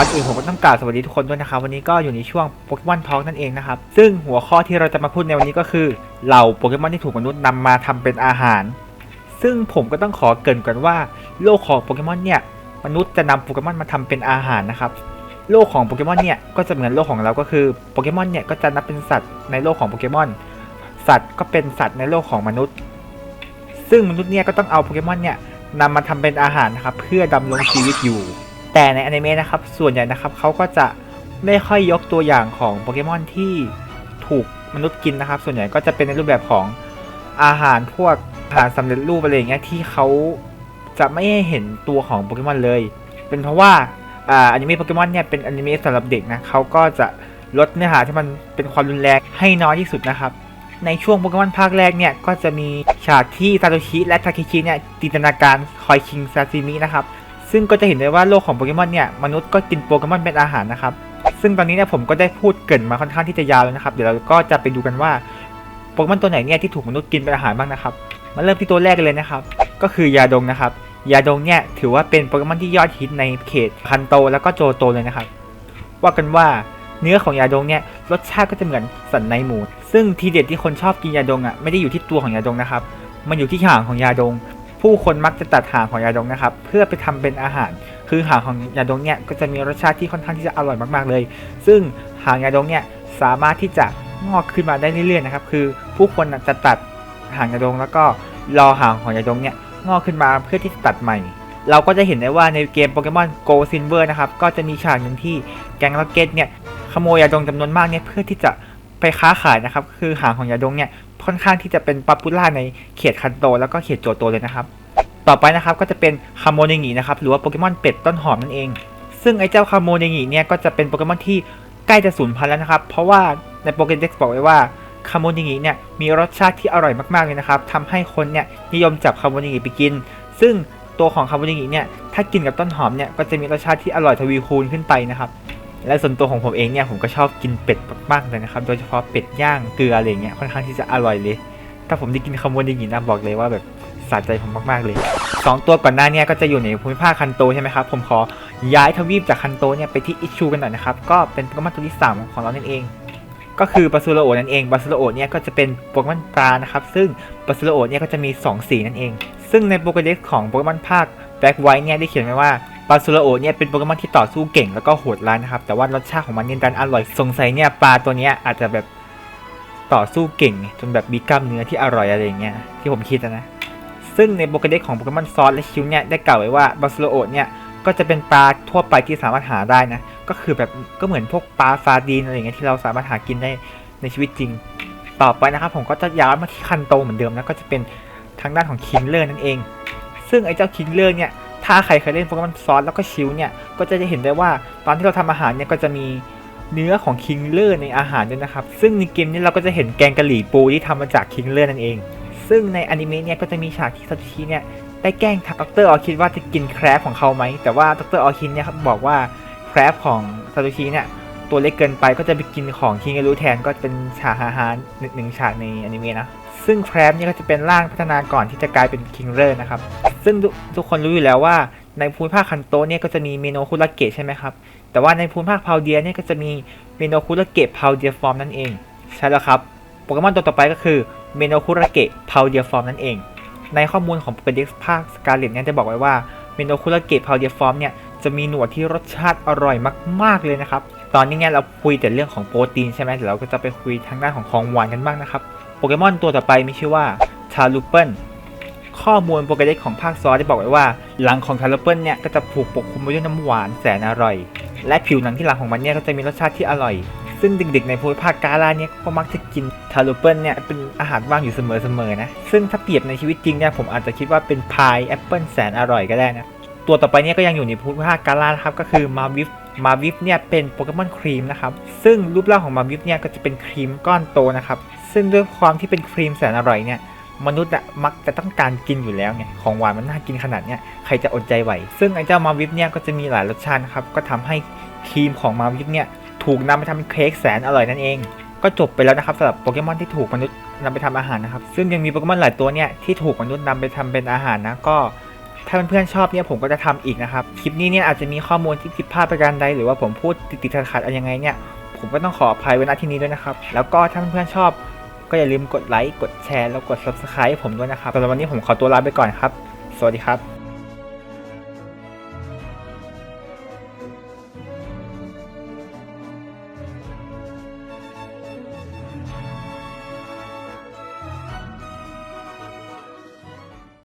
อนอื่นผมก็ต้องกล่าวสวัสดีทุกคนด้วยนะครับ วันนี้ก็อยู่ในช่วงโปเกมอนทอ k นั่นเองนะครับ ซึ่งหัวข้อที่เราจะมาพูดในวันนี้ก็คือเหล่าโปเกมอนที่ถูกมนุษย์นำมาทำเป็นอาหาร ซึ่งผมก็ต้องขอเกริ่นก่อนว่า โลกของโปเกมอนเนี่ยมนุษย์จะนำโปเกมอนมาทำเป็นอาหารนะครับโลกของโปเกมอนเนี่ยก็จะเหมือนโลกของเราก็คือโปเกมอนเนี่ยก็จะนับเป็นสัตว์ในโลกของโปเกมอนสัตว์ก็เป็นสัตว์ในโลกของมนุษย์ ซึ่งมนุษย์เนี่ยก็ต้องเอาโปเกมอนเนี่ยนำมาทำเป็นอาหารนะครับเพื่อดำรงชีวิตอยู่ แต่ในอนิเมะนะครับส่วนใหญ่นะครับเขาก็จะไม่ค่อยยกตัวอย่างของโปเกมอนที่ถูกมนุษย์กินนะครับ ส่วนใหญ่ก็จะเป็นในรูปแบบของอาหารพวกอาหารสำเร็จรูปอะไรอย่างเงี้ยที่เขาจะไม่ให้เห็นตัวของโปเกมอนเลย เป็นเพราะว่าอ่าอนิเมะโปเกมอนเนี่ยเป็นอนิเมะสำหรับเด็กนะเขาก็จะลดเนื้อหาที่มันเป็นความรุนแรงให้น้อยที่สุดนะครับ ในช่วงโปเกมอนภาคแรกเนี่ยก็จะมีฉากที่ซาโตชิและทาเคชิเนี่ยจินตนาการคอยชิงซาซิมินะครับ ซึ่งก็จะเห็นได้ว่าโลกของโปเกมอนเนี่ยมนุษย์ก็กินโปเกมอนเป็นอาหารนะครับ ซึ่งตอนนี้เนี่ยผมก็ได้พูดเกินมาค่อนข้างที่จะยาวแล้วนะครับ เดี๋ยวเราก็จะไปดูกันว่าโปเกมอนตัวไหนเนี่ยที่ถูกมนุษย์กินเป็นอาหารบ้างนะครับ มาเริ่มที่ตัวแรกกันเลยนะครับ ก็คือยาดงนะครับ ยาดงเนี่ยถือว่าเป็นโปเกมอนที่ยอดฮิตในเขตคันโตแล้วก็โจโตเลยนะครับ ว่ากันว่าเนื้อของยาดงเนี่ยรสชาติก็จะเหมือนสันในหมู ซึ่งทีเด็ดที่คนชอบกินยาดงอะไม่ได้อยู่ที่ตัวของยาดงนะครับ มันอยู่ที่หางของยาดง ผู้คนมักจะตัดหางของยาดงนะครับ เพื่อไปทำเป็นอาหาร คือหางของยาดงเนี่ยก็จะมีรสชาติที่ค่อนข้างที่จะอร่อยมากๆเลย ซึ่งหางยาดงเนี่ยสามารถที่จะงอกขึ้นมาได้เรื่อยๆนะครับ คือผู้คนจะตัดหางยาดงแล้วก็รอหางของยาดงเนี่ยงอกขึ้นมาเพื่อที่จะตัดใหม่ เราก็จะเห็นได้ว่าในเกมโปเกมอนโกลซินเวอร์นะครับ ก็จะมีฉากหนึ่งที่แก๊งล็อกเก็ตเนี่ยขโมยยาดงจำนวนมากเนี่ยเพื่อที่จะไปค้าขายนะครับ คือหางของยาดงเนี่ย ค่อนข้างที่จะเป็นป๊อปปูล่าในเขตคันโต แล้วก็เขตโจโตเลยนะครับ ต่อไปนะครับก็จะเป็นคาโมเนงินะครับหรือว่าโปเกมอนเป็ดต้นหอมนั่นเอง ซึ่งไอ้เจ้าคาโมเนงิเนี่ยก็จะเป็นโปเกมอนที่ใกล้จะสูญพันธุ์แล้วนะครับ เพราะว่าในโปเกมเด็กบอกไว้ว่าคาโมเนงิเนี่ยมีรสชาติที่อร่อยมากๆเลยนะครับทำให้คนเนี่ยนิยมจับคาโมเนงิไปกิน ซึ่งตัวของคาโมเนงิเนี่ยถ้ากินกับต้นหอมเนี่ยก็จะมีรสชาติที่อร่อยทวีคูณขึ้นไปนะครับ และส่วนตัวของผมเองเนี่ยผมก็ชอบกินเป็ดมากๆเลยนะครับโดยเฉพาะเป็ดย่างเกลืออะไรเงี้ยค่อนข้างที่จะอร่อยเลย ถ้าผมได้กินคาโมเนงินะบอกเลยว่าแบบสะใจผมมากๆเลยสองตัวก่อนหน้าเนี่ยก็จะอยู่ในภูมิภาคคันโตใช่ไหมครับ ผมขอย้ายทวีปจากคันโตเนี่ยไปที่อิชูกันหน่อยนะครับ ก็เป็นโปเกมอนตัวที่ 3 ของเรานั่นเอง ก็คือบาซูโรโอนั่นเองบาซูโรโอเนี่ยก็จะเป็นโปเกมอนปลานะครับ ซึ่งบาซูโรโอเนี่ยก็จะมี 2 สีนั่นเอง ซึ่งในโปเกเด็กของโปเกมอนภาคแบ็กไวท์เนี่ยได้เขียนไว้ว่า บาซูโรโอเนี่ยเป็นโปเกมอนที่ต่อสู้เก่งแล้วก็โหดร้ายนะครับแต่ว่ารสชาติของมันเนี่ยดันอร่อยสงสัยเนี่ยปลาตัวเนี้ยอาจจะแบบต่อสู้เก่ง จนแบบมีกล้ามเนื้อที่อร่อยอะไรอย่างเงี้ยที่ผมคิดนะซึ่งในโปเกเด็กของโปเกมอนซอสและชิวเนี่ยได้กล่าวไว้ว่าบาสโลโอเนี่ยก็จะเป็นปลาทั่วไปที่สามารถหาได้นะก็คือแบบก็เหมือนพวกปลาซาดีนอะไรอย่างเงี้ยที่เราสามารถหากินได้ในชีวิตจริง ต่อไปนะครับผมก็จะย้ายมาที่คันโตเหมือนเดิมนะก็จะเป็นทางด้านของคิงเลอร์นั่นเอง ซึ่งไอ้เจ้าคิงเลอร์เนี่ย ถ้าใครเคยเล่นโปเกมอนซอสแล้วก็ชิวเนี่ย ก็จะเห็นได้ว่าตอนที่เราทำอาหารเนี่ยก็จะมีเนื้อของคิงเลอร์ในอาหารด้วยนะครับ ซึ่งในเกมนี้เราก็จะเห็นแกงกะหรี่ปูที่ทำมาจากคิงเลอร์นั่นเอง ซึ่งในอนิเมะเนี่ยก็จะมีฉากที่ซาโตชิเนี่ยได้แกล้งทักดรออคิดว่าจะกินแครบของเขาไหม แต่ว่าดรออคินเนี่ยครับบอกว่าแครบของซาโตชิเนี่ย ตัวเล็กเกินไปก็จะไปกินของคิงเอรูแทนก็เป็นฉากฮาๆหนึ่งหนึ่งฉากในอนิเมะนะ ซึ่งแครบเนี่ก็จะเป็นร่างพัฒนาก่อนที่จะกลายเป็นคิงเลอร์นะครับ ซึ่งทุกคนรู้อยู่แล้วว่าในภูมิภาคคันโตเนี่ยก็จะมีเมโนคุระเกะใช่ไหมครับ แต่ว่าในภูมิภาคพาวเดียเนี่ยก็จะมีเมโนคุระเกะพาวเดียฟอร์มนั่นเอง ใช่แล้วครับ โปเกมอนตัวต่อไปก็คือเมโนคุระเกะพาวเดียฟอร์มนั่นเอง ในข้อมูลของ Pokédex ภาคสกาเลตเนี่ยจะบอกไว้ว่าเมโนคุระเกะพาวเดียฟอร์มเนี่ยจะมีหนวดที่รสชาติอร่อยมาก ๆเลยนะครับ ตอนนี้เนี่ยเราคุยแต่เรื่องของโปรตีนใช่ไหมเดี๋ยวเราก็จะไปคุยทางด้านของของหวานกันบ้างนะครับโปเกมอนตัวต่อไปมีชื่อว่าชาลูเปิลข้อมูลโปเกเด็กของภาคซอได้บอกไว้ว่า หลังของชาลูเปิลเนี่ยก็จะผูกปกคลุมไปด้วยน้ำหวานแสนอร่อย และผิวหนังที่หลังของมันเนี่ยก็จะมีรสชาติที่อร่อย ซึ่งเด็กๆในภูมิภาคกาลาเนี่ยก็มักจะกินชาลูเปิลเนี่ยเป็นอาหารว่างอยู่เสมอๆนะซึ่งถ้าเปรียบในชีวิตจริงเนี่ยผมอาจจะคิดว่าเป็นพายแอปเปิลแสนอร่อยก็ได้นะตัวต่อไปเนี่ยก็ยังอยู่ในภูมิภาคกาลาครับก็คือมาวิฟ มาวิฟเนี่ยเป็นโปเกมอนครีมนะครับซึ่งรูปร่างของมาวิฟเนี่ยก็จะเป็นครีมก้อนโตนะครับซึ่งด้วยความที่เป็นครีมแสนอร่อยเนี่ยมนุษย์อะมักจะต้องการกินอยู่แล้วไงของหวานมันน่ากินขนาดเนี้ยใครจะอดใจไหว ซึ่งไอ้เจ้ามาวิฟเนี่ยก็จะมีหลายรสชาตินะครับก็ทำให้ครีมของมาวิฟเนี่ยถูกนำไปทำเป็นเค้กแสนอร่อยนั่นเอง ก็จบไปแล้วนะครับสำหรับโปเกมอนที่ถูกมนุษย์นำไปทำอาหารนะครับซึ่งยังมีโปเกมอนหลายตัวเนี่ยที่ถูกมนุษย์นำไปทำเป็นอาหารนะก็ ถ้าเพื่อนๆชอบเนี่ยผมก็จะทำอีกนะครับ คลิปนี้เนี่ยอาจจะมีข้อมูลที่ผิดพลาดประการใด หรือว่าผมพูดติดๆขัดๆอะไรยังไงเนี่ย ผมก็ต้องขออภัยไว้ณที่นี้ด้วยนะครับ แล้วก็ถ้าเพื่อนๆชอบก็อย่าลืมกดไลค์ กดแชร์ แล้วกด subscribe ให้ผมด้วยนะครับสำหรับวันนี้ผมขอตัวลาไปก่อนครับ สวัสดีครับ